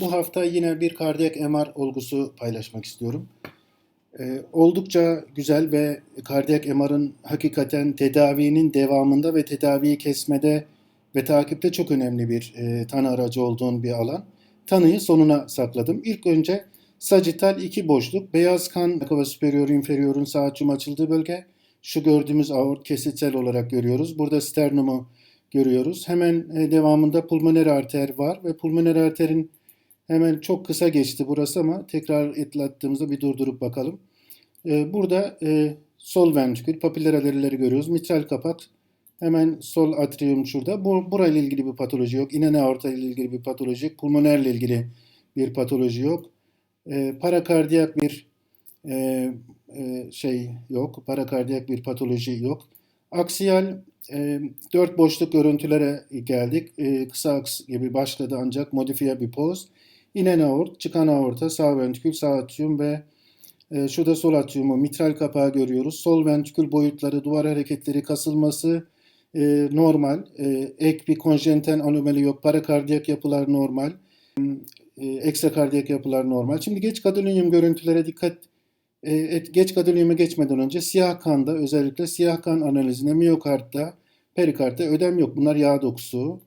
Bu hafta yine bir kardiyak MR olgusu paylaşmak istiyorum. Ee, oldukça güzel ve kardiyak MR'ın hakikaten tedavinin devamında ve tedaviyi kesmede ve takipte çok önemli bir e, tanı aracı olduğun bir alan. Tanıyı sonuna sakladım. İlk önce sagittal iki boşluk, beyaz kan kava superior inferior'un sağ açıldığı bölge. Şu gördüğümüz aort kesitsel olarak görüyoruz. Burada sternumu görüyoruz. Hemen e, devamında pulmoner arter var ve pulmoner arterin Hemen çok kısa geçti burası ama tekrar etlattığımızda bir durdurup bakalım. Ee, burada e, sol ventrikül, papiller alerileri görüyoruz. Mitral kapak hemen sol atrium şurada. Bu, burayla ilgili bir patoloji yok. İnen aorta ile ilgili bir patoloji yok. Pulmonerle ilgili bir patoloji yok. Ee, parakardiyak bir e, e, şey yok. Parakardiyak bir patoloji yok. Aksiyal e, dört boşluk görüntülere geldik. E, kısa aks gibi başladı ancak modifiye bir poz. İnen aort, çıkan aorta, sağ ventrikül, sağ atrium ve e, şurada sol atriumu, mitral kapağı görüyoruz. Sol ventrikül boyutları, duvar hareketleri, kasılması e, normal. E, ek bir konjenital anomali yok. Parakardiyak yapılar normal. E, ekstrakardiyak yapılar normal. Şimdi geç gadolinium görüntülere dikkat e, et, geç gadolinium'a geçmeden önce siyah kanda özellikle siyah kan analizinde miyokardda, perikardda ödem yok. Bunlar yağ dokusu.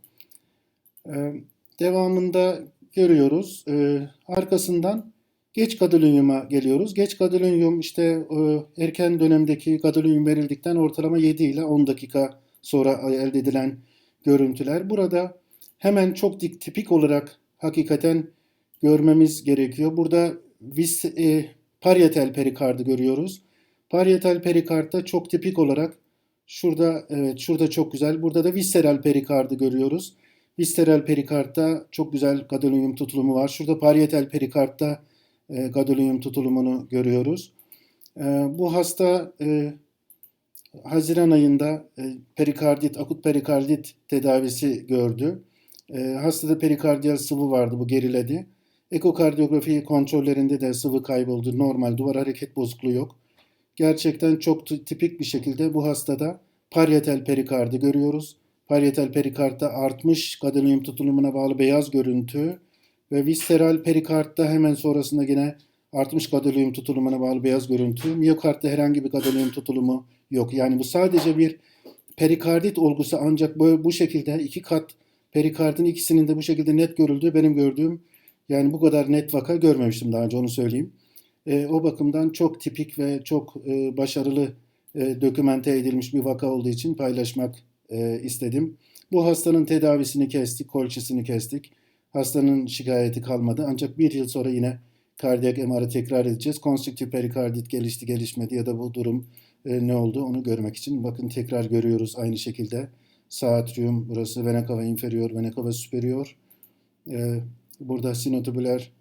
E, devamında görüyoruz. E, arkasından geç gadolinium'a geliyoruz. Geç gadolinium işte e, erken dönemdeki gadolinium verildikten ortalama 7 ile 10 dakika sonra elde edilen görüntüler. Burada hemen çok dik tipik olarak hakikaten görmemiz gerekiyor. Burada vis, e, parietal perikardı görüyoruz. Parietal perikardta çok tipik olarak şurada evet şurada çok güzel. Burada da visceral perikardı görüyoruz. Visceral perikardta çok güzel gadolinium tutulumu var. Şurada parietal perikardta e, gadolinium tutulumunu görüyoruz. E, bu hasta e, Haziran ayında e, perikardit, akut perikardit tedavisi gördü. E, hastada perikardiyal sıvı vardı, bu geriledi. Ekokardiyografi kontrollerinde de sıvı kayboldu. Normal duvar hareket bozukluğu yok. Gerçekten çok tipik bir şekilde bu hastada parietal perikardı görüyoruz. Parietal perikardta artmış gadolinium tutulumuna bağlı beyaz görüntü ve visceral perikardta hemen sonrasında yine artmış gadolinium tutulumuna bağlı beyaz görüntü. Miyokardta herhangi bir gadolinium tutulumu yok. Yani bu sadece bir perikardit olgusu ancak böyle bu şekilde iki kat perikardın ikisinin de bu şekilde net görüldüğü benim gördüğüm yani bu kadar net vaka görmemiştim daha önce onu söyleyeyim. E, o bakımdan çok tipik ve çok e, başarılı e, dokümente edilmiş bir vaka olduğu için paylaşmak e, istedim. Bu hastanın tedavisini kestik, kolçesini kestik. Hastanın şikayeti kalmadı. Ancak bir yıl sonra yine kardiyak MR'ı tekrar edeceğiz. Konstrüktif perikardit gelişti gelişmedi ya da bu durum e, ne oldu onu görmek için. Bakın tekrar görüyoruz aynı şekilde. Sağ atrium burası vena cava inferior, vena cava superior. E, burada sinotubüler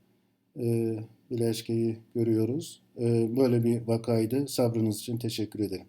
e, bileşkeyi görüyoruz. E, böyle bir vakaydı. Sabrınız için teşekkür ederim.